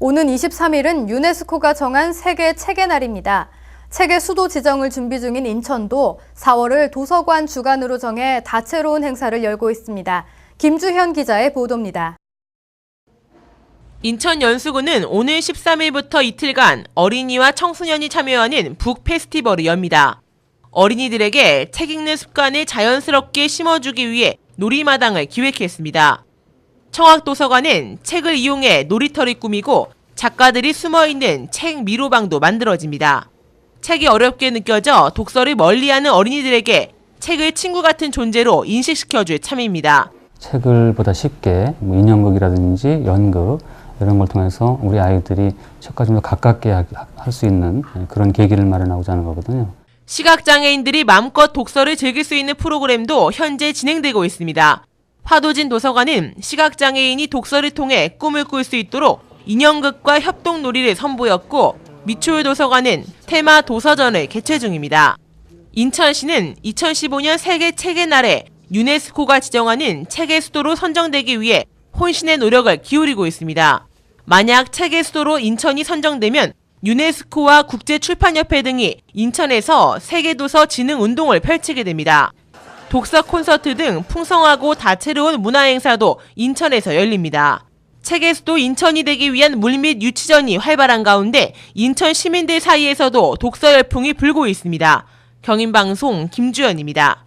오는 23일은 유네스코가 정한 세계 책의 날입니다. 책의 수도 지정을 준비 중인 인천도 4월을 도서관 주간으로 정해 다채로운 행사를 열고 있습니다. 김주현 기자의 보도입니다. 인천 연수구는 오늘 13일부터 이틀간 어린이와 청소년이 참여하는 북 페스티벌을 엽니다. 어린이들에게 책 읽는 습관을 자연스럽게 심어주기 위해 놀이마당을 기획했습니다. 청학도서관은 책을 이용해 놀이터를 꾸미고 작가들이 숨어있는 책 미로방도 만들어집니다. 책이 어렵게 느껴져 독서를 멀리하는 어린이들에게 책을 친구 같은 존재로 인식시켜줄 참입니다. 책을 보다 쉽게 뭐 인형극이라든지 연극 이런 걸 통해서 우리 아이들이 책과 좀 더 가깝게 할 수 있는 그런 계기를 마련하고자 하는 거거든요. 시각장애인들이 마음껏 독서를 즐길 수 있는 프로그램도 현재 진행되고 있습니다. 화도진 도서관은 시각장애인이 독서를 통해 꿈을 꿀 수 있도록 인형극과 협동놀이를 선보였고 미추홀 도서관은 테마 도서전을 개최 중입니다. 인천시는 2015년 세계 책의 날에 유네스코가 지정하는 책의 수도로 선정되기 위해 혼신의 노력을 기울이고 있습니다. 만약 책의 수도로 인천이 선정되면 유네스코와 국제출판협회 등이 인천에서 세계도서 진흥 운동을 펼치게 됩니다. 독서 콘서트 등 풍성하고 다채로운 문화 행사도 인천에서 열립니다. 책의 수도 인천이 되기 위한 물밑 유치전이 활발한 가운데 인천 시민들 사이에서도 독서 열풍이 불고 있습니다. 경인방송 김주연입니다.